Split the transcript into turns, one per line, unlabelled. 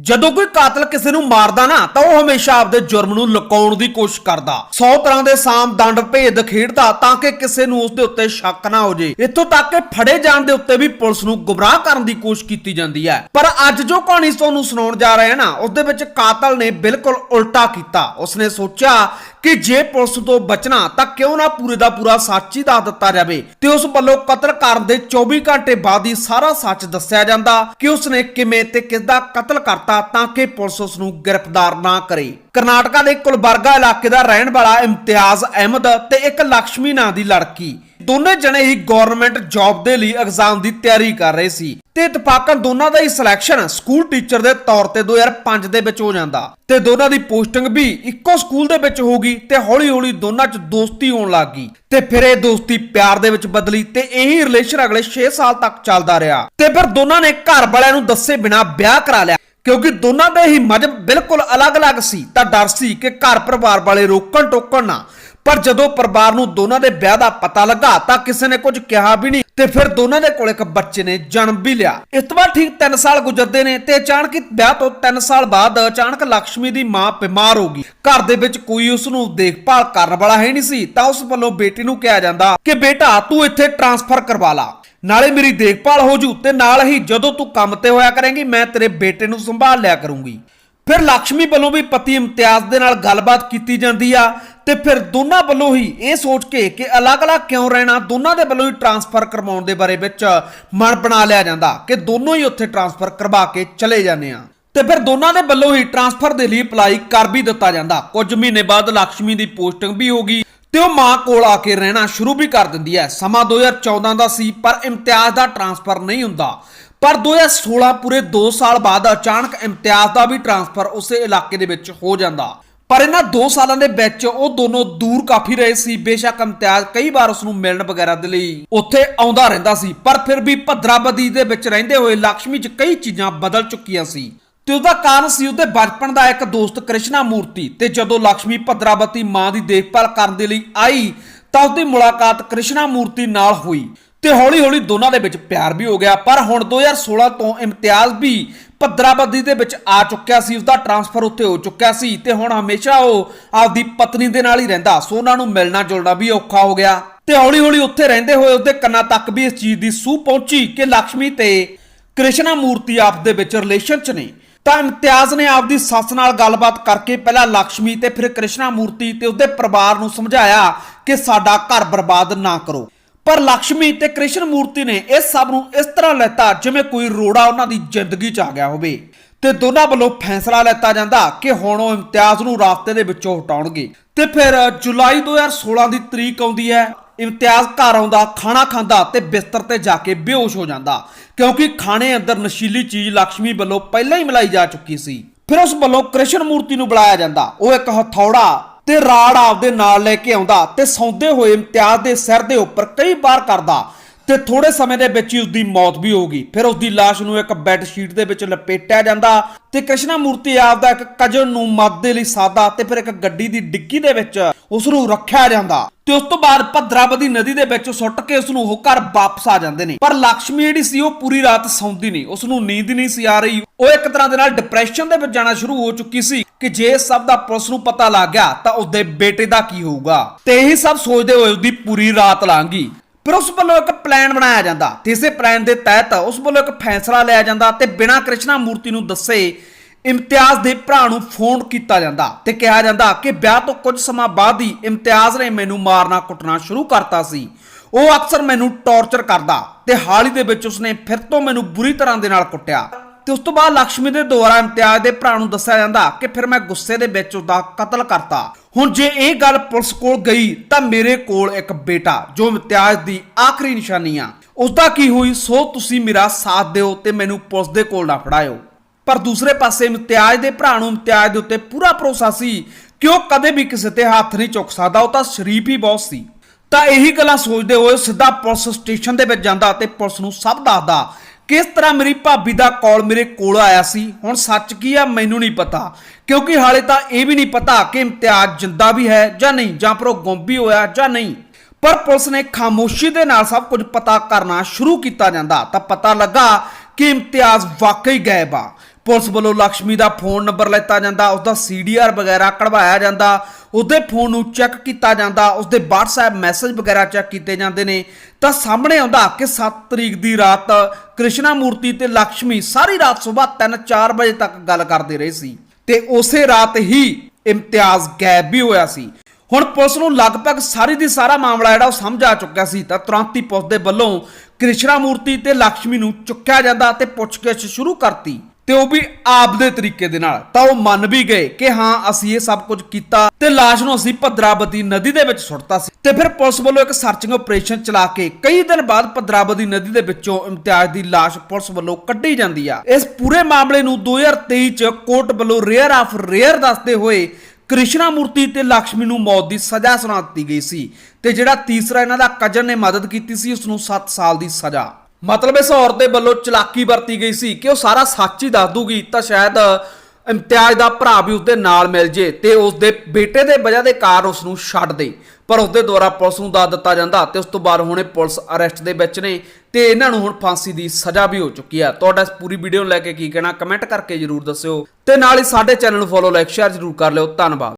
ਜਦੋਂ ਕੋਈ ਕਾਤਲ ਕਿਸੇ ਨੂੰ ਮਾਰਦਾ ਨਾ, ਤਾਂ ਉਹ ਹਮੇਸ਼ਾ ਆਪਦੇ ਜੁਰਮ ਨੂੰ ਲੁਕਾਉਣ ਦੀ ਕੋਸ਼ਿਸ਼ ਕਰਦਾ। 100 ਤਰ੍ਹਾਂ ਦੇ ਸਾਮ ਦੰਡ ਭੇਦ ਖੇਡਦਾ ਤਾਂ ਕਿ ਕਿਸੇ ਨੂੰ ਉਸ ਦੇ ਉੱਤੇ ਸ਼ੱਕ ਨਾ ਹੋ ਜੇ। ਇੱਥੋਂ ਤੱਕ ਕਿ ਫੜੇ ਜਾਣ ਦੇ ਉੱਤੇ ਵੀ ਪੁਲਿਸ ਨੂੰ ਗੁੰਮਰਾਹ ਕਰਨ ਦੀ ਕੋਸ਼ਿਸ਼ ਕੀਤੀ ਜਾਂਦੀ ਹੈ। ਪਰ ਅੱਜ ਜੋ ਕਹਾਣੀ ਤੁਹਾਨੂੰ ਸੁਣਾਉਣ ਜਾ ਰਹੇ ਹਾਂ ਨਾ ਉਸ ਦੇ ਵਿੱਚ ਕਾਤਲ ਨੇ ਬਿਲਕੁਲ ਉਲਟਾ ਕੀਤਾ। ਉਸਨੇ ਸੋਚਿਆ ਕਿ ਜੇ ਪੁਲਿਸ ਤੋਂ ਬਚਣਾ ਤਾਂ ਕਿਉਂ ਨਾ ਪੂਰੇ ਦਾ ਪੂਰਾ ਸੱਚ ਹੀ ਦੱਸ ਦਿੱਤਾ ਜਾਵੇ ਤੇ ਉਸ ਵੱਲੋਂ ਕਤਲ ਕਰਨ ਦੇ 24 ਘੰਟੇ ਬਾਅਦ ਹੀ ਸਾਰਾ ਸੱਚ ਦੱਸਿਆ ਜਾਂਦਾ ਕਿ ਉਸਨੇ ਕਿਵੇਂ ਤੇ ਕਿਸ ਦਾ ਕਤਲ ਕਰਤਾ ਤਾਂ ਕਿ ਪੁਲਿਸ ਉਸ ਨੂੰ ਗ੍ਰਿਫਤਾਰ ਨਾ ਕਰੇ। ਕਰਨਾਟਕਾ ਦੇ ਕੁਲਬਰਗਾ ਇਲਾਕੇ ਦਾ ਰਹਿਣ ਵਾਲਾ ਇਮਤਿਆਜ਼ ਅਹਿਮਦ ਤੇ ਇੱਕ ਲక్ష్ਮੀ ਨਾਂ ਦੀ ਲੜਕੀ ਦੋਨੇ ਜਣੇ ਹੀ ਗਵਰਨਮੈਂਟ ਜੌਬ ਦੇ ਲਈ ਐਗਜ਼ਾਮ ਦੀ ਤਿਆਰੀ ਕਰ ਰਹੇ ਸੀ ਤੇ ਇਤਫਾਕਨ ਦੋਨਾਂ ਦਾ ਹੀ ਸਿਲੈਕਸ਼ਨ ਸਕੂਲ ਟੀਚਰ ਦੇ ਤੌਰ ਤੇ 2005 ਦੇ ਵਿੱਚ ਹੋ ਜਾਂਦਾ ਤੇ ਦੋਨਾਂ ਦੀ ਪੋਸਟਿੰਗ ਵੀ ਇੱਕੋ ਸਕੂਲ ਦੇ ਵਿੱਚ ਹੋ ਗਈ ਤੇ ਹੌਲੀ-ਹੌਲੀ ਦੋਨਾਂ 'ਚ ਦੋਸਤੀ ਹੋਣ ਲੱਗ ਗਈ ਤੇ ਫਿਰ ਇਹ ਦੋਸਤੀ ਪਿਆਰ ਦੇ ਵਿੱਚ ਬਦਲੀ ਤੇ ਇਹੀ ਰਿਲੇਸ਼ਨ ਅਗਲੇ 6 ਸਾਲ ਤੱਕ ਚੱਲਦਾ ਰਿਹਾ ਤੇ ਫਿਰ ਦੋਨਾਂ ਨੇ ਘਰ ਵਾਲਿਆਂ ਨੂੰ ਦੱਸੇ ਬਿਨਾ ਵਿਆਹ ਕਰਾ ਲਿਆ ਕਿਉਂਕਿ ਦੋਨਾਂ ਦੇ ਹੀ ਮਜਬ ਬਿਲਕੁਲ ਅਲੱਗ-ਅਲੱਗ ਸੀ ਤਾਂ ਡਰ ਸੀ ਕਿ ਘਰ ਪਰਿਵਾਰ ਵਾਲੇ ਰੋਕਣ ਟੋਕਣ ਨਾ ਪਰ ਜਦੋਂ ਪਰਿਵਾਰ ਨੂੰ ਦੋਨਾਂ ਦੇ ਵਿਆਹ ਦਾ ਪਤਾ ਲੱਗਾ ਤਾਂ ਕਿਸੇ ਨੇ ਕੁਝ ਕਿਹਾ ਵੀ ਨਹੀਂ ਤੇ ਫਿਰ ਦੋਨਾਂ ਦੇ ਕੋਲ ਇੱਕ ਬੱਚੇ ਨੇ ਜਨਮ ਵੀ ਲਿਆ। ਇਸ ਤੋਂ ਬਾਅਦ ਠੀਕ 3 ਸਾਲ ਗੁਜ਼ਰਦੇ ਨੇ ਤੇ ਅਚਾਨਕ ਵਿਆਹ ਤੋਂ 3 ਸਾਲ ਬਾਅਦ ਅਚਾਨਕ ਲక్ష్ਮੀ ਦੀ ਮਾਂ ਬਿਮਾਰ ਹੋ ਗਈ। ਘਰ ਦੇ ਵਿੱਚ ਕੋਈ ਉਸ ਨੂੰ ਦੇਖਭਾਲ ਕਰਨ ਵਾਲਾ ਹੈ ਨਹੀਂ ਸੀ ਤਾਂ ਉਸ ਵੱਲੋਂ ਬੇਟੀ ਨੂੰ ਕਿਹਾ ਜਾਂਦਾ ਕਿ, ਬੇਟਾ, ਤੂੰ ਇੱਥੇ ਟ੍ਰਾਂਸਫਰ ਕਰਵਾ ਲਾ। ਨਾਲੇ ਮੇਰੀ ਦੇਖਭਾਲ ਹੋ ਜੂ ਤੇ ਨਾਲ ਹੀ ਜਦੋਂ ਤੂੰ ਕੰਮ ਤੇ ਹੋਇਆ ਕਰੇਂਗੀ, ਮੈਂ ਤੇਰੇ ਬੇਟੇ ਨੂੰ ਸੰਭਾਲ ਲਿਆ ਕਰੂੰਗੀ। ਫਿਰ ਲక్ష్ਮੀ ਵੱਲੋਂ ਵੀ ਪਤੀ ਇਮਤਿਆਜ਼ ਦੇ ਨਾਲ ਗੱਲਬਾਤ ਕੀਤੀ ਜਾਂਦੀ ਆ ਤੇ ਫਿਰ ਦੋਨਾਂ ਵੱਲੋਂ ਹੀ ਇਹ ਸੋਚ ਕੇ ਕਿ ਅਲੱਗ-ਅਲੱਗ ਕਿਉਂ ਰਹਿਣਾ, ਦੋਨਾਂ ਦੇ ਵੱਲੋਂ ਹੀ ਟਰਾਂਸਫਰ ਕਰਵਾਉਣ ਦੇ ਬਾਰੇ ਵਿੱਚ ਮਨ ਬਣਾ ਲਿਆ ਜਾਂਦਾ ਕਿ ਦੋਨੋਂ ਹੀ ਉੱਥੇ ਟਰਾਂਸਫਰ ਕਰਵਾ ਕੇ ਚਲੇ ਜਾਂਦੇ ਆ ਤੇ ਫਿਰ ਦੋਨਾਂ ਦੇ ਵੱਲੋਂ ਹੀ ਟਰਾਂਸਫਰ ਦੇ ਲਈ ਅਪਲਾਈ ਕਰ ਵੀ ਦਿੱਤਾ ਜਾਂਦਾ। ਕੁਝ ਮਹੀਨੇ ਬਾਅਦ ਲక్ష్ਮੀ ਦੀ ਪੋਸਟਿੰਗ ਵੀ ਹੋ ਗਈ ਤੇ ਉਹ ਮਾਂ ਕੋਲ ਆ ਕੇ ਰਹਿਣਾ ਸ਼ੁਰੂ ਵੀ ਕਰ ਦਿੰਦੀ ਹੈ। ਸਮਾਂ 2014 ਦਾ ਸੀ, ਪਰ ਇਮਤਿਆਜ਼ ਦਾ ਟਰਾਂਸਫਰ ਨਹੀਂ ਹੁੰਦਾ। ਪਰ 2016 ਪੂਰੇ 2 ਸਾਲ ਬਾਅਦ ਅਚਾਨਕ ਇਮਤਿਆਜ਼ ਦਾ ਵੀ ਟਰਾਂਸਫਰ ਉਸੇ ਇਲਾਕੇ ਦੇ ਵਿੱਚ ਹੋ ਜਾਂਦਾ। ਪਰ ਇਹਨਾਂ 2 ਸਾਲਾਂ ਦੇ ਵਿੱਚ ਉਹ ਦੋਨੋਂ ਦੂਰ ਕਾਫੀ ਰਹੇ ਸੀ। ਬੇਸ਼ੱਕ ਇਮਤਿਆਜ਼ ਕਈ ਵਾਰ ਉਸ ਨੂੰ ਮਿਲਣ ਵਗੈਰਾ ਦੇ ਲਈ ਉੱਥੇ ਆਉਂਦਾ ਰਹਿੰਦਾ ਸੀ। ਪਰ ਫਿਰ ਵੀ ਭਦਰਾਬਦੀ ਦੇ ਵਿੱਚ ਰਹਿੰਦੇ ਹੋਏ ਲక్ష్ਮੀ 'ਚ ਕਈ ਚੀਜ਼ਾਂ ਬਦਲ ਚੁੱਕੀਆਂ ਸੀ। ਤੇ ਉਹਦਾ ਕਾਰਨ ਸੀ ਉਹਦੇ ਬਚਪਨ ਦਾ ਇੱਕ ਦੋਸਤ ਕ੍ਰਿਸ਼ਨਾ ਮੂਰਤੀ। ਤੇ ਜਦੋਂ ਲక్ష్ਮੀ ਭਦਰਾਵਤੀ ਮਾਂ ਦੀ ਦੇਖਭਾਲ ਕਰਨ ਦੇ ਲਈ ਆਈ, ਤਾਂ ਉਹਦੀ ਮੁਲਾਕਾਤ ਕ੍ਰਿਸ਼ਨਾ ਮੂਰਤੀ ਨਾਲ ਹੋਈ। ਤੇ ਹੌਲੀ-ਹੌਲੀ ਦੋਨਾਂ ਦੇ ਵਿੱਚ ਪਿਆਰ ਵੀ ਹੋ ਗਿਆ। ਪਰ ਹੁਣ 2016 ਤੋਂ ਇਮਤਿਆਜ਼ ਵੀ ਪੱਦਰਾਬੱਦੀ ਦੇ ਵਿੱਚ ਆ ਚੁੱਕਿਆ ਸੀ, ਉਸਦਾ ਟਰਾਂਸਫਰ ਉੱਥੇ ਹੋ ਚੁੱਕਿਆ ਸੀ ਤੇ ਹੁਣ ਹਮੇਸ਼ਾ ਉਹ ਆਪਦੀ ਪਤਨੀ ਦੇ ਨਾਲ ਹੀ ਰਹਿੰਦਾ। ਸੋ ਉਹਨਾਂ ਨੂੰ ਮਿਲਣਾ ਜੁਲਣਾ ਵੀ ਔਖਾ ਹੋ ਗਿਆ। ਤੇ ਹੌਲੀ-ਹੌਲੀ ਉੱਥੇ ਰਹਿੰਦੇ ਹੋਏ ਉਹਦੇ ਕੰਨਾਂ ਤੱਕ ਵੀ ਇਸ ਚੀਜ਼ ਦੀ ਸੂਹ ਪਹੁੰਚੀ ਕਿ ਲక్ష్ਮੀ ਤੇ ਕ੍ਰਿਸ਼ਨਾ ਮੂਰਤੀ ਆਪ ਦੇ ਵਿੱਚ ਰਿਲੇਸ਼ਨ 'ਚ ਨੇ। ਤਾਂ ਇਮਤਿਆਜ਼ ਨੇ ਆਪਦੀ ਸੱਸ ਨਾਲ ਗੱਲਬਾਤ ਕਰਕੇ ਪਹਿਲਾਂ ਲక్ష్ਮੀ ਤੇ ਫਿਰ ਕ੍ਰਿਸ਼ਨਾ ਮੂਰਤੀ ਤੇ ਉਹਦੇ ਪਰਿਵਾਰ ਨੂੰ ਸਮਝਾਇਆ ਕਿ ਸਾਡਾ ਘਰ ਬਰਬਾਦ ਨਾ ਕਰੋ। ਪਰ ਲక్ష్ਮੀ ਤੇ ਕ੍ਰਿਸ਼ਨ ਮੂਰਤੀ ਨੇ ਇਸ ਸਭ ਨੂੰ ਇਸ ਤਰ੍ਹਾਂ ਲੈਤਾ ਜਿਵੇਂ ਕੋਈ ਰੋੜਾ ਉਹਨਾਂ ਦੀ ਜ਼ਿੰਦਗੀ 'ਚ ਆ ਗਿਆ ਹੋਵੇ। ਤੇ ਦੋਨਾਂ ਵੱਲੋਂ ਫੈਸਲਾ ਲੈਤਾ ਜਾਂਦਾ ਕਿ ਹੁਣ ਉਹ ਇਮਤਿਆਜ਼ ਨੂੰ ਰਾਸਤੇ ਦੇ ਵਿੱਚੋਂ ਹਟਾਉਣਗੇ। ਤੇ ਫਿਰ ਜੁਲਾਈ 2016 ਦੀ ਤਰੀਕ ਆਉਂਦੀ ਹੈ, ਇਮਤਿਆਜ਼ ਘਰ ਆਉਂਦਾ, ਖਾਣਾ ਖਾਂਦਾ ਤੇ ਬਿਸਤਰ ਤੇ ਜਾ ਕੇ ਬੇਹੋਸ਼ ਹੋ ਜਾਂਦਾ। ਕਿਉਂਕਿ ਖਾਣੇ ਅੰਦਰ ਨਸ਼ੀਲੀ ਚੀਜ਼ ਲక్ష్ਮੀ ਵੱਲੋਂ ਪਹਿਲਾਂ ਹੀ ਮਿਲਾਈ ਜਾ ਚੁੱਕੀ ਸੀ। ਫਿਰ ਉਸ ਵੱਲੋਂ ਕ੍ਰਿਸ਼ਨ ਮੂਰਤੀ ਨੂੰ ਬੁਲਾਇਆ ਜਾਂਦਾ। ਉਹ ਇੱਕ ਹਥੌੜਾ ਤੇ ਰਾੜ ਆਪਦੇ ਨਾਲ ਲੈ ਕੇ ਆਉਂਦਾ ਤੇ ਸੌਂਦੇ ਹੋਏ ਇਮਤਿਆਜ਼ ਦੇ ਸਿਰ ਦੇ ਉੱਪਰ ਕਈ ਵਾਰ ਕਰਦਾ। ਤੇ ਥੋੜੇ ਸਮੇਂ ਦੇ ਵਿੱਚ ਹੀ ਉਸ ਦੀ ਮੌਤ ਵੀ ਹੋ ਗਈ ਫਿਰ ਉਸ ਦੀ ਲਾਸ਼ ਨੂੰ ਇੱਕ ਬੈੱਡ ਸ਼ੀਟ ਦੇ ਵਿੱਚ ਲਪੇਟਿਆ ਜਾਂਦਾ ਤੇ ਕ੍ਰਿਸ਼ਨਾ ਮੂਰਤੀ ਆਪਦਾ ਇੱਕ ਕਜਨ ਨੂੰ ਮੱਦ ਦੇ ਲਈ ਸਾਦਾ ਤੇ ਫਿਰ ਇੱਕ ਗੱਡੀ ਦੀ ਡਿੱਗੀ ਦੇ ਵਿੱਚ ਉਸ ਨੂੰ ਰੱਖਿਆ ਜਾਂਦਾ। ਤੇ ਉਸ ਤੋਂ ਬਾਅਦ ਭਦਰਾਵਤੀ ਨਦੀ ਦੇ ਵਿੱਚ ਸੁੱਟ ਕੇ ਉਸ ਨੂੰ ਉਹ ਘਰ ਵਾਪਸ ਆ ਜਾਂਦੇ ਨੇ। ਪਰ ਲక్ష్ਮੀ ਜਿਹੜੀ ਸੀ ਉਹ ਪੂਰੀ ਰਾਤ ਸੌਂਦੀ ਨਹੀਂ। ਉਸ ਨੂੰ ਨੀਂਦ ਨਹੀਂ ਸੀ ਆ ਰਹੀ। ਉਹ ਇੱਕ ਤਰ੍ਹਾਂ ਦੇ ਨਾਲ ਡਿਪਰੈਸ਼ਨ ਦੇ ਵਿੱਚ ਜਾਣਾ ਸ਼ੁਰੂ ਹੋ ਚੁੱਕੀ ਸੀ ਕਿ ਜੇ ਸਭ ਦਾ ਪੁਲਿਸ ਨੂੰ ਪਤਾ ਲੱਗ ਗਿਆ ਤਾਂ ਉਸਦੇ ਬੇਟੇ ਦਾ ਕੀ ਹੋਊਗਾ। ਤੇ ਇਹੀ ਸਭ ਸੋਚਦੇ ਹੋਏ ਉਸਦੀ ਪੂਰੀ ਰਾਤ ਲੰਘੀ ਫਿਰ ਉਸ ਵੱਲੋਂ ਇੱਕ ਪਲਾਨ ਬਣਾਇਆ ਜਾਂਦਾ। ਤੇ ਇਸੇ ਪਲਾਨ ਦੇ ਤਹਿਤ ਉਸ ਵੱਲੋਂ ਇੱਕ ਫੈਸਲਾ ਲਿਆ ਜਾਂਦਾ ਤੇ ਬਿਨਾਂ ਕ੍ਰਿਸ਼ਨਾ ਮੂਰਤੀ ਨੂੰ ਦੱਸੇ ਇਮਤਿਆਜ਼ ਦੇ ਭਰਾ ਨੂੰ ਫੋਨ ਕੀਤਾ ਜਾਂਦਾ ਤੇ ਕਿਹਾ ਜਾਂਦਾ ਕਿ ਵਿਆਹ ਤੋਂ ਕੁਝ ਸਮਾਂ ਬਾਅਦ ਹੀ ਇਮਤਿਆਜ਼ ਨੇ ਮੈਨੂੰ ਮਾਰਨਾ ਕੁੱਟਣਾ ਸ਼ੁਰੂ ਕਰਤਾ ਸੀ। ਉਹ ਅਕਸਰ ਮੈਨੂੰ ਟੌਰਚਰ ਕਰਦਾ ਤੇ ਹਾਲ ਹੀ ਦੇ ਵਿੱਚ ਉਸਨੇ ਫਿਰ ਤੋਂ ਮੈਨੂੰ ਬੁਰੀ ਤਰ੍ਹਾਂ ਦੇ ਨਾਲ ਕੁੱਟਿਆ। ਤੇ ਉਸ ਤੋਂ ਬਾਅਦ ਲక్ష్ਮੀ ਦੇ ਦੁਆਰਾ ਇਮਤਿਆਜ਼ ਦੇ ਭਰਾ ਨੂੰ ਦੱਸਿਆ ਜਾਂਦਾ ਕਿ ਫਿਰ ਮੈਂ ਗੁੱਸੇ ਦੇ ਵਿੱਚ ਉਹਦਾ ਕਤਲ ਕਰਤਾ। ਹੁਣ ਜੇ ਇਹ ਗੱਲ ਪੁਲਿਸ ਕੋਲ ਗਈ ਤਾਂ ਮੇਰੇ ਕੋਲ ਇੱਕ ਬੇਟਾ, ਜੋ ਇਮਤਿਆਜ਼ ਦੀ ਆਖਰੀ ਨਿਸ਼ਾਨੀ ਆ। ਉਸ ਦਾ ਕੀ ਹੋਈ? ਸੋ ਤੁਸੀਂ ਮੇਰਾ ਸਾਥ ਦਿਓ ਤੇ ਮੈਨੂੰ ਪੁਲਿਸ ਦੇ ਕੋਲ ਨਾ ਫੜਾਇਓ। ਪਰ ਦੂਸਰੇ ਪਾਸੇ ਇਮਤਿਆਜ਼ ਦੇ ਭਰਾ ਨੂੰ ਇਮਤਿਆਜ਼ ਦੇ ਉੱਤੇ ਪੂਰਾ ਭਰੋਸਾ ਸੀ ਕਿ ਉਹ ਕਦੇ ਵੀ ਕਿਸੇ ਤੇ ਹੱਥ ਨਹੀਂ ਚੁੱਕ ਸਕਦਾ, ਉਹ ਤਾਂ ਸ਼ਰੀਫ ਹੀ ਬਹੁਤ ਸੀ। ਤਾਂ ਇਹੀ ਗੱਲਾਂ ਸੋਚਦੇ ਹੋਏ ਸਿੱਧਾ ਪੁਲਿਸ ਸਟੇਸ਼ਨ ਦੇ ਵਿੱਚ ਜਾਂਦਾ ਤੇ ਪੁਲਿਸ ਨੂੰ ਸਭ ਦੱਸਦਾ ਕਿਸ ਤਰ੍ਹਾਂ ਮੇਰੀ ਭਾਬੀ ਦਾ ਕਾਲ ਮੇਰੇ ਕੋਲ ਆਇਆ ਸੀ? ਹੁਣ ਸੱਚ ਕੀ ਆ ਮੈਨੂੰ ਨਹੀਂ ਪਤਾ। ਕਿਉਂਕਿ ਹਾਲੇ ਤਾਂ ਇਹ ਵੀ ਨਹੀਂ ਪਤਾ ਕਿ ਇਮਤਿਆਜ਼ ਜਿੰਦਾ ਵੀ ਹੈ ਜਾਂ ਨਹੀਂ, ਜਾਂ ਫਿਰ ਉਹ ਗੁੰਮ ਵੀ ਹੋਇਆ ਜਾਂ ਨਹੀਂ। ਪਰ ਪੁਲਿਸ ਨੇ ਖਾਮੋਸ਼ੀ ਦੇ ਨਾਲ ਸਭ ਕੁਝ ਪਤਾ ਕਰਨਾ ਸ਼ੁਰੂ ਕੀਤਾ ਜਾਂਦਾ ਤਾਂ ਪਤਾ ਲੱਗਾ ਕਿ ਇਮਤਿਆਜ਼ ਵਾਕਈ ਗਾਇਬ ਆ। ਪੁਲਿਸ ਵੱਲੋਂ ਲక్ష్ਮੀ ਦਾ ਫੋਨ ਨੰਬਰ ਲੈਤਾ ਜਾਂਦਾ ਉਸ ਦਾ ਸੀਡੀਆਰ ਵਗੈਰਾ ਕਢਵਾਇਆ ਜਾਂਦਾ, ਉਹਦੇ ਫੋਨ ਨੂੰ ਚੈੱਕ ਕੀਤਾ ਜਾਂਦਾ, ਉਸਦੇ WhatsApp ਮੈਸੇਜ ਵਗੈਰਾ ਚੈੱਕ ਕੀਤੇ ਜਾਂਦੇ ਨੇ। ਤਾਂ ਸਾਹਮਣੇ ਆਉਂਦਾ ਕਿ 7 ਤਰੀਕ ਦੀ ਰਾਤ ਕ੍ਰਿਸ਼ਨਾ ਮੂਰਤੀ ਤੇ ਲక్ష్ਮੀ ਸਾਰੀ ਰਾਤ ਸਵੇਰ 3-4 ਵਜੇ ਤੱਕ ਗੱਲ ਕਰਦੇ ਰਹੇ ਸੀ ਤੇ ਉਸੇ ਰਾਤ ਹੀ ਇਮਤਿਆਜ਼ ਗਾਇਬ ਵੀ ਹੋਇਆ ਸੀ। ਹੁਣ ਪੁਲਿਸ ਨੂੰ ਲਗਭਗ ਸਾਰੀ ਦੀ ਸਾਰਾ ਮਾਮਲਾ ਜਿਹੜਾ ਉਹ ਸਮਝ ਆ ਚੁੱਕਿਆ ਸੀ, ਤਾਂ ਤੁਰੰਤ ਹੀ ਪੁਲਿਸ ਦੇ ਵੱਲੋਂ ਕ੍ਰਿਸ਼ਨਾ ਮੂਰਤੀ ਤੇ ਲక్ష్ਮੀ ਨੂੰ ਚੁੱਕਿਆ ਜਾਂਦਾ ਤੇ ਪੁੱਛਗਿੱਛ ਸ਼ੁਰੂ ਕਰਤੀ। ਤੇ ਉਹ ਵੀ ਆਪਦੇ ਤਰੀਕੇ ਦੇ ਨਾਲ। ਤਾਂ ਉਹ ਮੰਨ ਵੀ ਗਏ ਕਿ ਹਾਂ, ਅਸੀਂ ਇਹ ਸਭ ਕੁਝ ਕੀਤਾ ਤੇ ਲਾਸ਼ ਨੂੰ ਅਸੀਂ ਭਦਰਾਵਤੀ ਨਦੀ ਦੇ ਵਿੱਚ ਸੁੱਟਤਾ ਸੀ। ਤੇ ਫਿਰ ਪੁਲਿਸ ਵੱਲੋਂ ਇੱਕ ਸਰਚਿੰਗ ਆਪਰੇਸ਼ਨ ਚਲਾ ਕੇ ਕਈ ਦਿਨ ਬਾਅਦ ਭਦਰਾਵਤੀ ਨਦੀ ਦੇ ਵਿੱਚੋਂ ਇਮਤਿਆਜ਼ ਦੀ ਲਾਸ਼ ਪੁਲਿਸ ਵੱਲੋਂ ਕੱਢੀ ਜਾਂਦੀ ਆ। ਇਸ ਪੂਰੇ ਮਾਮਲੇ ਨੂੰ 2023 ਚ ਕੋਰਟ ਵੱਲੋਂ ਰੇਅਰ ਆਫ ਰੇਅਰ ਦੱਸਦੇ ਹੋਏ ਕ੍ਰਿਸ਼ਨਾ ਮੂਰਤੀ ਤੇ ਲక్ష్ਮੀ ਨੂੰ ਮੌਤ ਦੀ ਸਜ਼ਾ ਸੁਣਾ ਦਿੱਤੀ ਗਈ ਸੀ। ਤੇ ਜਿਹੜਾ ਤੀਸਰਾ ਇਹਨਾਂ ਦਾ ਕਜਨ ਨੇ ਮਦਦ ਕੀਤੀ ਸੀ ਉਸ ਨੂੰ 7 ਸਾਲ ਦੀ ਸਜ਼ਾ। ਮਤਲਬ ਇਸ ਔਰਤ ਦੇ ਵੱਲੋਂ ਚਲਾਕੀ ਵਰਤੀ ਗਈ ਸੀ ਕਿ ਉਹ ਸਾਰਾ ਸੱਚ ਹੀ ਦੱਸ ਦੂਗੀ, ਤਾਂ ਸ਼ਾਇਦ ਇਮਤਿਆਜ਼ ਦਾ ਭਰਾ ਵੀ ਉਸਦੇ ਨਾਲ ਮਿਲ ਜੇ ਤੇ ਉਸਦੇ ਬੇਟੇ ਦੇ ਵਜ੍ਹਾ ਦੇ ਕਾਰਨ ਉਸ ਨੂੰ ਛੱਡ ਦੇ। ਪਰ ਉਸਦੇ ਦੁਆਰਾ ਪੁਲਿਸ ਨੂੰ ਦੱਸ ਦਿੱਤਾ ਜਾਂਦਾ ਤੇ ਉਸ ਤੋਂ ਬਾਅਦ ਹੁਣੇ ਪੁਲਿਸ ਅਰੈਸਟ ਦੇ ਵਿੱਚ ਨੇ ਤੇ ਇਹਨਾਂ ਨੂੰ ਹੁਣ ਫਾਂਸੀ ਦੀ ਸਜ਼ਾ ਵੀ ਹੋ ਚੁੱਕੀ ਹੈ। ਤੁਹਾਡਾ ਇਸ ਪੂਰੀ ਵੀਡੀਓ ਨੂੰ ਲੈ ਕੇ ਕੀ ਕਹਿਣਾ, ਕਮੈਂਟ ਕਰਕੇ ਜਰੂਰ ਦੱਸਿਓ ਤੇ ਨਾਲ ਹੀ ਸਾਡੇ ਚੈਨਲ ਨੂੰ ਫੋਲੋ ਲਾਈਕ ਸ਼ੇਅਰ ਜਰੂਰ ਕਰ ਲਿਓ। ਧੰਨਵਾਦ।